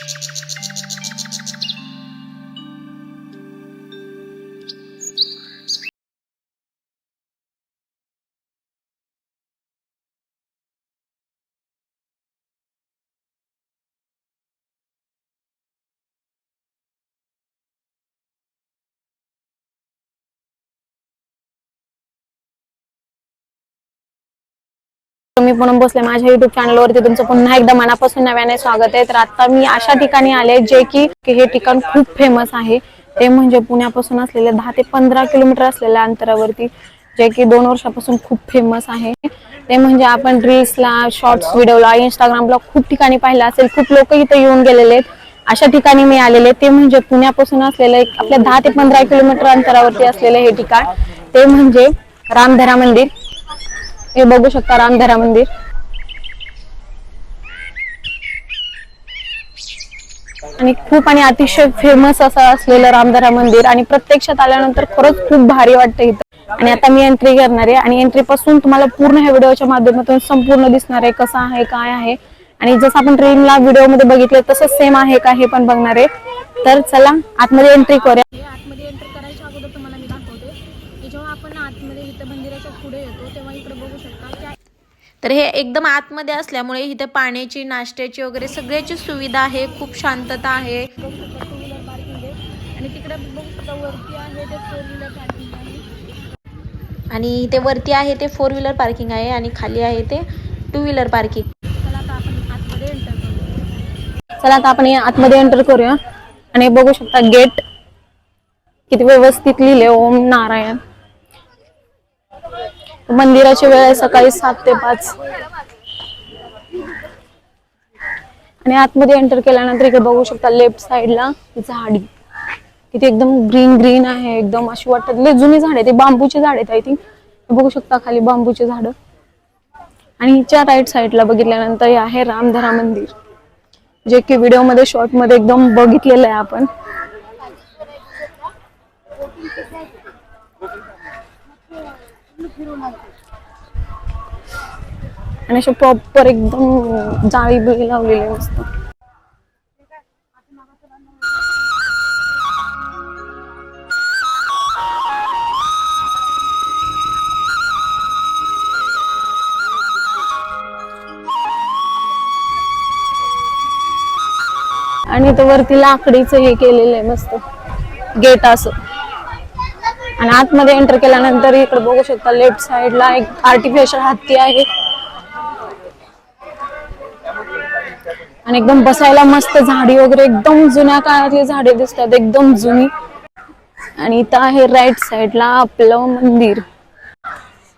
Thank you. तुम्ही म्हणून बसले माझ्या युट्यूब चॅनलवरती तुमचं पुन्हा एकदा मनापासून नव्याने स्वागत आहे. तर आता मी अशा ठिकाणी आले जे की हे ठिकाण खूप फेमस आहे. ते म्हणजे पुण्यापासून असलेले दहा ते पंधरा किलोमीटर असलेल्या अंतरावरती जे की दोन वर्षापासून खूप फेमस आहे. ते म्हणजे आपण रील्सला शॉर्ट्स व्हिडिओला इंस्टाग्रामला खूप ठिकाणी पाहिलं असेल. खूप लोक इथे येऊन गेलेले आहेत. अशा ठिकाणी मी आलेले ते म्हणजे पुण्यापासून असलेलं एक आपल्या दहा ते पंधरा किलोमीटर अंतरावरती असलेलं हे ठिकाण. ते म्हणजे रामधरा मंदिर. हे बघू शकता रामधरा मंदिर. आणि खूप आणि अतिशय फेमस असं असलेलं रामधरा मंदिर आणि प्रत्यक्षात आल्यानंतर खरंच खूप भारी वाटतं इथं. आणि आता मी एंट्री करणार आहे आणि एंट्री पासून तुम्हाला पूर्ण ह्या व्हिडिओच्या माध्यमातून संपूर्ण दिसणार आहे कसं आहे काय आहे. आणि जसं आपण ट्रेनला व्हिडिओमध्ये बघितलं तसंच सेम आहे का हे पण बघणार आहे. तर चला आतमध्ये एंट्री करूया. तर हे एकदम आतमध्ये असल्यामुळे इथे पाण्याची नाश्त्याची वगैरे सगळ्याची सुविधा आहे. खूप शांतता आहे. आणि तिकडे बघू शकता वरती आहे ते फोर व्हीलर पार्किंग आहे. आणि इथे वरती आहे ते फोर व्हीलर पार्किंग आहे आणि खाली आहे ते टू व्हीलर पार्किंग चला आता आपण आतमध्ये एंटर करू चला आता आपण या आतमध्ये एंटर करूया. आणि बघू शकता गेट किती व्यवस्थित लिहिले. ओम नारायण. मंदिराची वेळ आहे सकाळी सात ते पाच. आणि आतमध्ये एंटर केल्यानंतर इकडे बघू शकता लेफ्ट साइडला झाडी. किती एकदम ग्रीन ग्रीन आहे एकदम अशी वाटतात लय जुनी झाड आहे ते बांबूची झाड आहेत आय थिंक बघू शकता खाली बांबूचे झाड. आणि हिच्या राईट साईडला बघितल्यानंतर हे आहे रामधरा मंदिर. जे की व्हिडिओमध्ये शॉर्टमध्ये एकदम बघितलेलं आहे आपण. आणि असे प्रॉपर एकदम जाळी बिळी लावलेली आहे मस्त. आणि तो वरती लाकडीच हे केलेलं आहे मस्त. गेट असं. आणि आतमध्ये एंटर केल्यानंतर इकडे बघू शकता लेफ्ट साइडला एक आर्टिफिशियल हत्ती आहे. आणि एकदम बसायला मस्त झाडी वगैरे एकदम जुन्या काळातली झाडे दिसतात एकदम जुनी. आणि इथं आहे राईट साइडला आपलं मंदिर.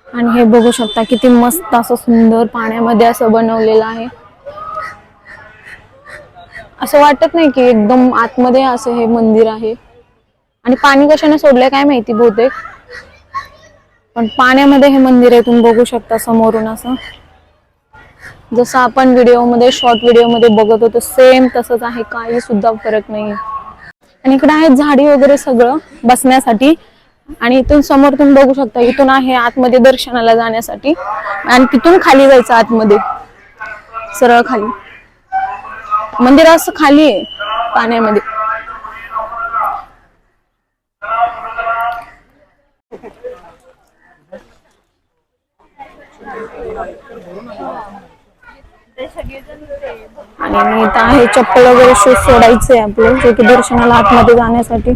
आणि हे बघू शकता किती मस्त असं सुंदर पाण्यामध्ये असं बनवलेलं आहे. असं वाटत नाही की एकदम आतमध्ये असं हे मंदिर आहे. आणि पाणी कशाने सोडलंय काय माहिती बहुतेक. पण पाण्यामध्ये हे मंदिर आहे तुम्ही बघू शकता समोरून असं. जसं आपण व्हिडिओमध्ये शॉर्ट व्हिडिओमध्ये बघत होतो सेम तसंच आहे. काही सुद्धा फरक नाही आणि इकडे आहे झाडी वगैरे सगळं बसण्यासाठी. आणि इथून समोर तुम्ही बघू शकता इथून आहे आतमध्ये दर्शनाला जाण्यासाठी. आणि तिथून खाली जायचं आतमध्ये. सरळ खाली. मंदिर असं खाली आहे पाण्यामध्ये. आणि इथं आहे चप्पल वगैरे शूज सोडायचे आपले जे की दर्शनाला आतमध्ये जाण्यासाठी.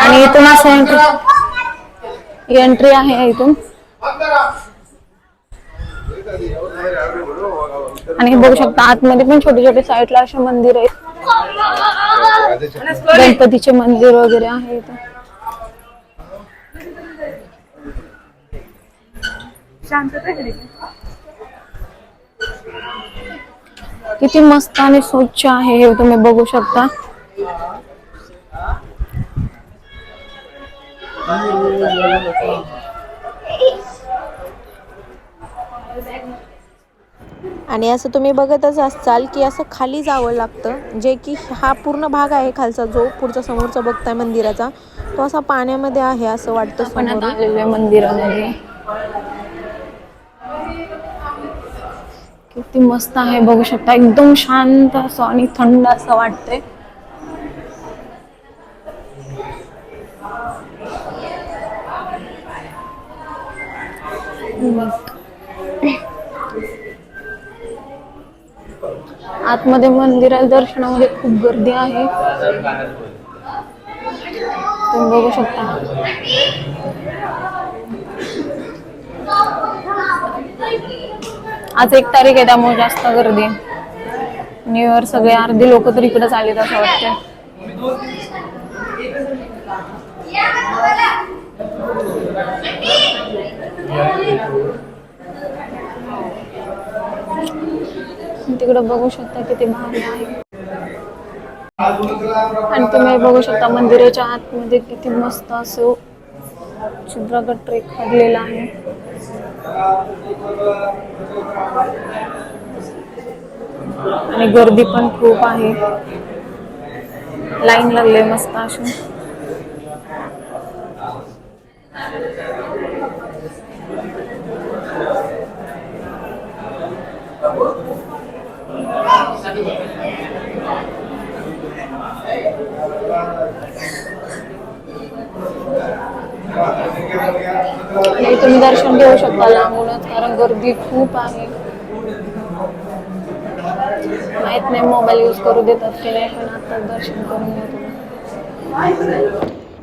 आणि इथून असं एंट्री एंट्री आहे इथून. आणि बघू शकता आतमध्ये पण छोटे छोटे साईडला असे मंदिर आहेत. गणपतीचे मंदिर वगैरे आहे इथं. किती मस्त आणि स्वच्छ आहे हे तुम्ही बघू शकता. आणि असं तुम्ही बघतच असाल की असं खाली जावं लागतं. जे की हा पूर्ण भाग आहे खालचा जो पुढचा समोरचा बघताय मंदिराचा तो असा पाण्यामध्ये आहे असं वाटतं मंदिरामध्ये. किती मस्त आहे बघू शकता. एकदम शांत असं आणि थंड असं वाटतंय. आतमध्ये मंदिरात दर्शनामध्ये खूप गर्दी आहे. तुम्ही बघू शकता. आज एक तारीख आहे त्यामुळे जास्त गर्दी. न्यू इयर सगळे अर्धी लोक तर इकडेच आलेत असं वाटतं तिकडे बघू शकता किती भारी आहे. आणि तुम्ही बघू शकता मंदिराच्या आतमध्ये किती मस्त असं छिद्रगट ट्रेक काढलेला आहे. आणि गर्दी पण खूप आहे. लाईन लागले मस्त अशी आणि तुम्ही दर्शन घेऊ शकता लांबूनच कारण गर्दी खूप आहे. माहीत नाही मोबाईल यूज करू देतात की नाही पण आता दर्शन करून घेतो.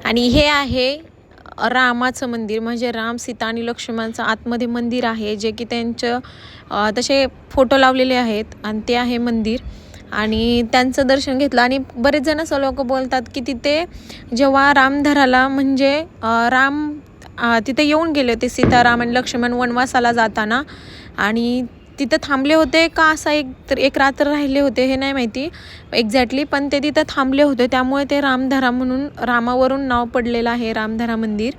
आणि हे आहे रामाचं मंदिर म्हणजे राम सीता आणि लक्ष्मणचं आतमध्ये मंदिर आहे जे की त्यांचं तसे फोटो लावलेले आहेत आणि ते आहे मंदिर. आणि त्यांचं दर्शन घेतलं आणि बरेच जण असं लोक बोलतात की तिथे जेव्हा रामधराला म्हणजे राम तिथे येऊन गेले होते सीताराम आणि लक्ष्मण वनवासाला जाताना. आणि तिथं थांबले होते का असा एक तर एक रात्र राहिले होते हे नाही माहिती. एक्झॅक्टली पण ते तिथं थांबले होते. त्यामुळे ते रामधरा म्हणून रामावरून नाव पडलेलं आहे रामधरा मंदिर.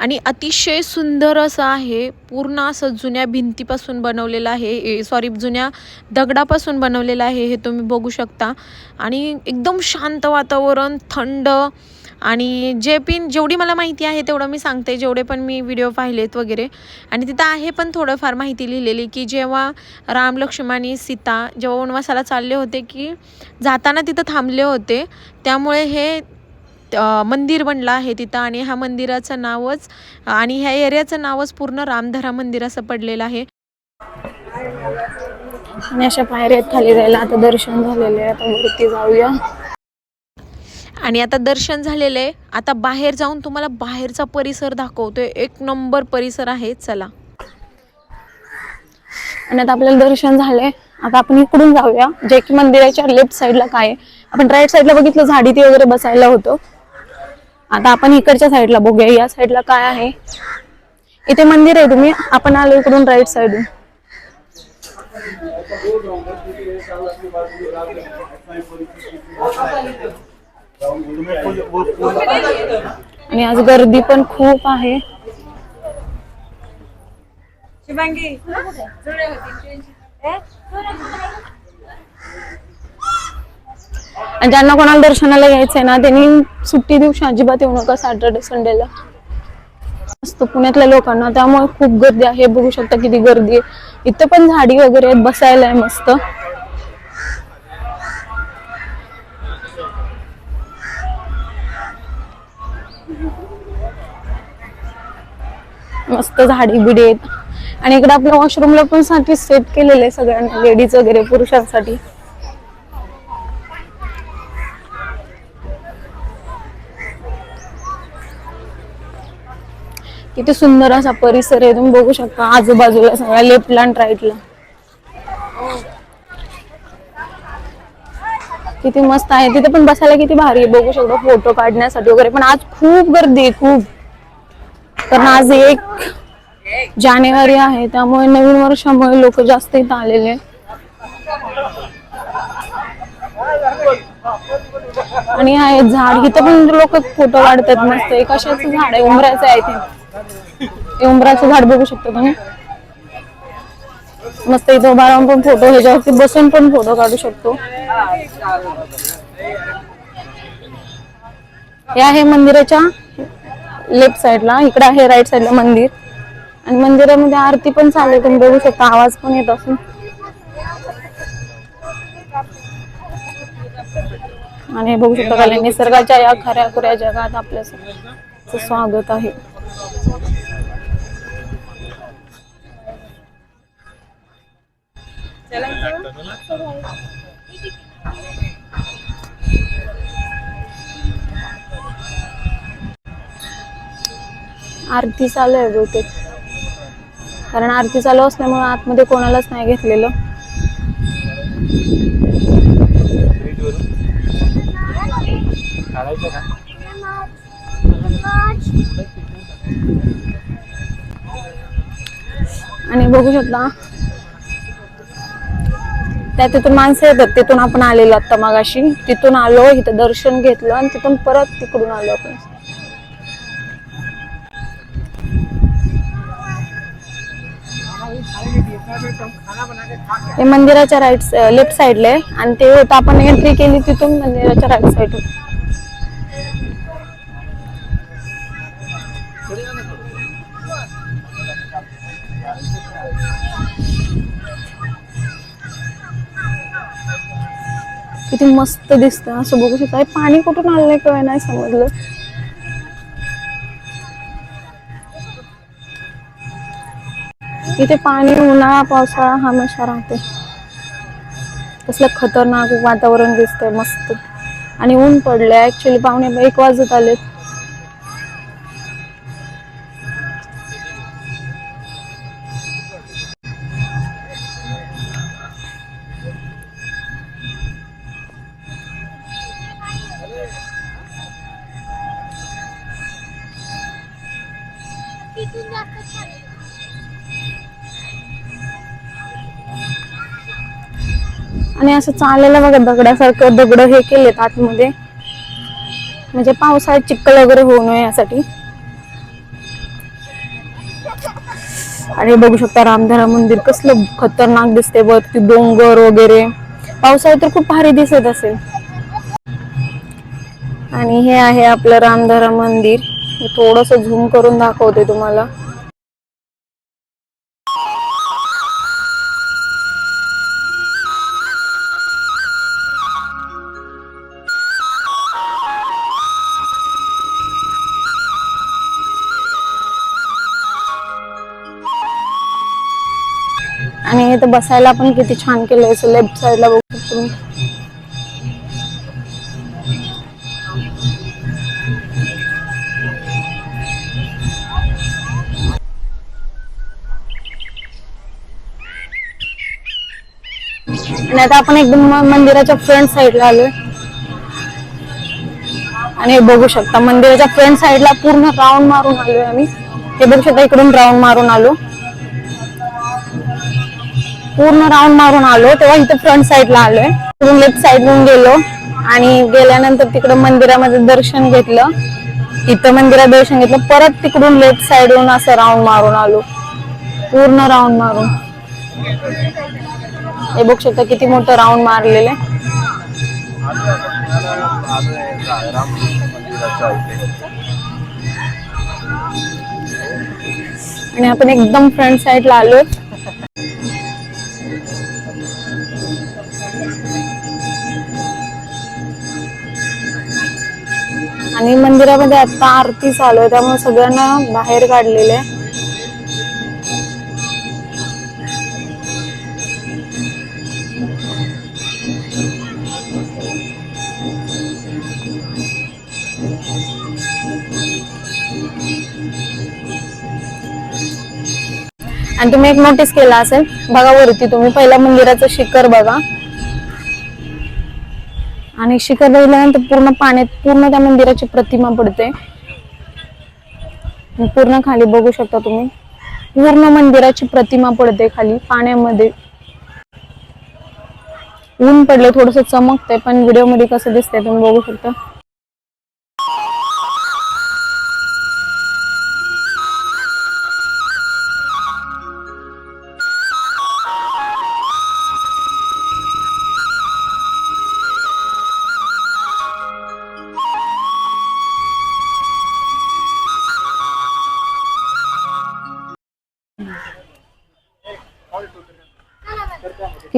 आणि अतिशय सुंदर असं आहे पूर्ण असं जुन्या भिंतीपासून बनवलेलं आहे सॉरी जुन्या दगडापासून बनवलेलं आहे हे तुम्ही बघू शकता. आणि एकदम शांत वातावरण थंड आणि जे पण जेवढी मला माहिती आहे तेवढं मी सांगते जेवढे पण मी व्हिडिओ पाहिलेत वगैरे. आणि तिथं आहे पण थोडंफार माहिती लिहिलेली की जेव्हा राम लक्ष्मण आणि सीता जेव्हा वनवासाला चालले होते की जाताना तिथं थांबले होते त्यामुळे हे मंदिर बनलं आहे तिथं आणि ह्या मंदिराचं नावच आणि ह्या एरियाचं नावच पूर्ण रामधरा मंदिर असं पडलेलं आहे. आणि अशा पायऱ्या आहेत खाली जायला. आता दर्शन झालेले आहे. आता वरती जाऊया. आणि आता दर्शन झालेलं आहे. आता बाहेर जाऊन तुम्हाला बाहेरचा परिसर दाखवतोय. एक नंबर परिसर आहे. चला. आणि आता आपल्याला दर्शन झालंय. आता आपण इकडून जाऊया. जे की मंदिराच्या लेफ्ट साईडला काय. आपण राईट साईडला बघितलं झाडी ती वगैरे बसायला होतं. आता आपण इकडच्या साईडला बघूया. या साईडला काय आहे? इथे मंदिर आहे तुम्ही. आपण आलो इकडून राईट साईडून आणि आज गर्दी पण खूप आहे. आणि ज्यांना कोणाला दर्शनाला यायचंय ना त्यांनी सुट्टी दिवशी अजिबात येऊ नका सॅटर्डे संडेला असतो पुण्यातल्या लोकांना. त्यामुळे खूप गर्दी आहे. बघू शकता किती गर्दी आहे. इथं पण झाडी वगैरे आहेत. बसायला आहे मस्त. मस्त झाडी बिडी आहेत. आणि इकडे आपल्या वॉशरूमला पण साठी सेट केलेलं आहे सगळ्यांना लेडीज वगैरे पुरुषांसाठी. किती सुंदर असा परिसर आहे तुम्ही बघू शकता आजूबाजूला सगळ्या लेफ्टला आणि राईटला किती मस्त आहे. तिथे पण बसायला किती भारी आहे बघू शकतो फोटो काढण्यासाठी वगैरे. पण आज खूप गर्दी आहे खूप. कारण आज एक जानेवारी आहे त्यामुळे नवीन वर्षामुळे लोक जास्त इथं आलेले आणि आहे झाड इथं पण लोक फोटो काढतात मस्त. एक अशाच झाड आहे उमरायचं आहे ते हे उमराचं झाड बघू शकता तुम्ही. मस्त इथं उभा राहून पण फोटो ह्याच्यावरती बसून पण फोटो काढू शकतो. हे आहे मंदिराच्या लेफ्ट साइडला इकडे आहे राईट साइडला मंदिर. आणि मंदिरामध्ये आरती पण चालू आहे. तुम्ही बघू शकता आवाज पण येत असून. आणि हे बघू शकता निसर्गाच्या या खऱ्या खुऱ्या जगात आपल्या स्वागत आहे. आरती चालू आहे बहुतेक. कारण आरती चालू असल्यामुळे आतमध्ये कोणालाच नाही घेतलेलं. आणि बघू शकता. त्या तिथून माणसं येतात. तिथून आपण आलेलो आता मगाशी. तिथून आलो इथं दर्शन घेतलं आणि तिथून परत तिकडून आलो आपण. ते मंदिराच्या राईट लेफ्ट साईडला आहे. आणि ते होतं आपण एंट्री केली तिथून मंदिराच्या राईट साईड किती मस्त दिसतं असं बघू शकता. पाणी कुठून आलं काय नाही समजलं. इथे पाणी उन्हाळा पावसाळा हमेशा राहते. कसलं खतरनाक वातावरण दिसतंय मस्त. आणि ऊन पडलंय. ऍक्च्युली पाहुणे एक वाजत आलेत. असं चाललेलं बघा दगडासारखं दगड हे केलेत आतमध्ये. म्हणजे पावसाळ्यात चिक्कल वगैरे होऊ नये यासाठी. आणि बघू शकता रामधारा मंदिर कसलं खतरनाक दिसते वरती डोंगर वगैरे. पावसाळ्यात तर खूप भारी दिसत असेल. आणि हे आहे आपलं रामधारा मंदिर. थोडस झूम करून दाखवते तुम्हाला. आणि इथं बसायला पण किती छान केलंय असं लेफ्ट साईडला बघू शकतो तुम्ही. आणि आता आपण एकदम मंदिराच्या फ्रंट साईडला आलोय. आणि बघू शकता मंदिराच्या फ्रंट साईडला पूर्ण राऊंड मारून आलोय आम्ही. हे बघू शकता इकडून राऊंड मारून आलो. पूर्ण राऊंड मारून आलो. तेव्हा इथं फ्रंट साईडला आलोय. तिथून लेफ्ट साईडहून गेलो. आणि गेल्यानंतर तिकडं मंदिरामध्ये दर्शन घेतलं. इथं मंदिरात दर्शन घेतलं. परत तिकडून लेफ्ट साईडहून असं राऊंड मारून आलो. पूर्ण राऊंड मारून. हे बघू शकता किती मोठं राऊंड मारलेलं आहे. आणि आपण एकदम फ्रंट साईडला आलोय. मंदिरामध्ये आता आरती चालू आहे त्यामुळे सगळ्यांना बाहेर काढलेले आणि तुम्ही एक नोटीस केला असेल बघा वरती तुम्ही पहिल्या मंदिराचं शिखर बघा. आणि शिखर बघितल्यानंतर पूर्ण पाण्यात पूर्ण त्या मंदिराची प्रतिमा पडते. पूर्ण खाली बघू शकता तुम्ही. पूर्ण मंदिराची प्रतिमा पडते खाली पाण्यामध्ये. ऊन पडले थोडस चमकतंय पण व्हिडिओमध्ये कसं दिसतंय तुम्ही बघू शकता.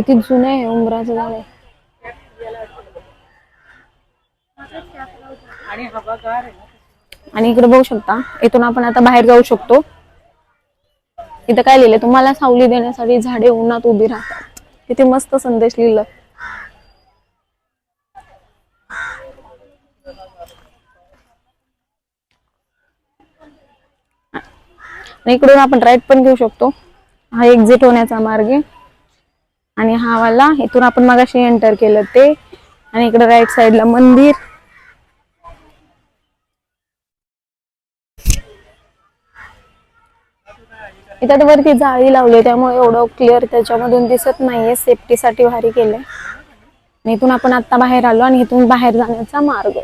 किती जुनं आहे उंबराचं झाड? आहे आणि इकडे बघू शकता इथून आपण आता बाहेर जाऊ शकतो. इथं काय लिहिलंय? तुम्हाला सावली देण्यासाठी झाडे उन्हात उभी राहतात. किती मस्त संदेश लिहिलं. आणि इकडून आपण राईट पण घेऊ शकतो. हा एक्झिट होण्याचा मार्ग आहे. आणि हा वाला इथून आपण मगाशी एंटर केलं ते. आणि इकडे राईट साईडला मंदिर. इथं तर वरती जाळी लावली त्यामुळे एवढं क्लिअर त्याच्यामधून दिसत नाहीये. सेफ्टीसाठी भारी केलंय. इथून आपण आता बाहेर आलो आणि इथून बाहेर जाण्याचा मार्ग.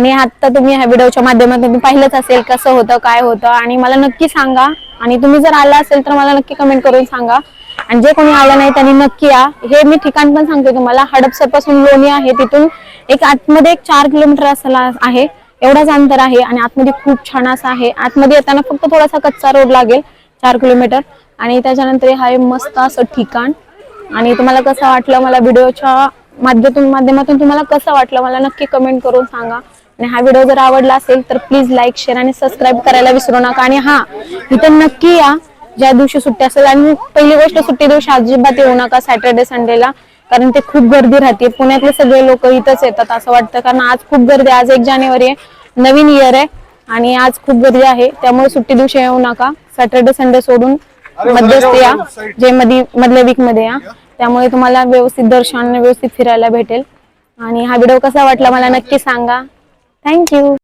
आणि आता तुम्ही ह्या व्हिडिओच्या माध्यमातून तुम्ही पाहिलंच असेल कसं होतं काय होतं. आणि मला नक्की सांगा. आणि तुम्ही जर आला असेल तर मला नक्की कमेंट करून सांगा. आणि जे कोणी आलं नाही त्यांनी नक्की या. हे मी ठिकाण पण सांगते तुम्हाला. हडपसरपासून लोणी आहे. तिथून एक आतमध्ये एक चार किलोमीटर असला आहे. एवढाच अंतर आहे. आणि आतमध्ये खूप छान असं आहे. आतमध्ये येताना फक्त थोडासा कच्चा रोड लागेल. चार किलोमीटर. आणि त्याच्यानंतर हा आहे मस्त असं ठिकाण. आणि तुम्हाला कसं वाटलं मला व्हिडिओच्या माध्यमातून माध्यमातून तुम्हाला कसं वाटलं मला नक्की कमेंट करून सांगा. आणि हा व्हिडिओ जर आवडला असेल तर प्लीज लाईक शेअर आणि सबस्क्राईब करायला विसरू नका. आणि हा इथं नक्की या. ज्या दिवशी सुट्टी असेल आणि पहिली गोष्ट सुट्टी दिवशी अजिबात येऊ नका सॅटर्डे संडेला कारण ते खूप गर्दी राहते. पुण्यातले सगळे लोक इथंच येतात असं वाटतं. कारण आज खूप गर्दी आहे. आज एक जानेवारी आहे. नवीन इयर आहे. आणि आज खूप गर्दी आहे. त्यामुळे सुट्टी दिवशी येऊ नका. सॅटर्डे संडे सोडून मध्यस्थी या. जे मध्ये मधल्या वीकमध्ये या. त्यामुळे तुम्हाला व्यवस्थित दर्शन व्यवस्थित फिरायला भेटेल. आणि हा व्हिडिओ कसा वाटला मला नक्की सांगा. Thank you.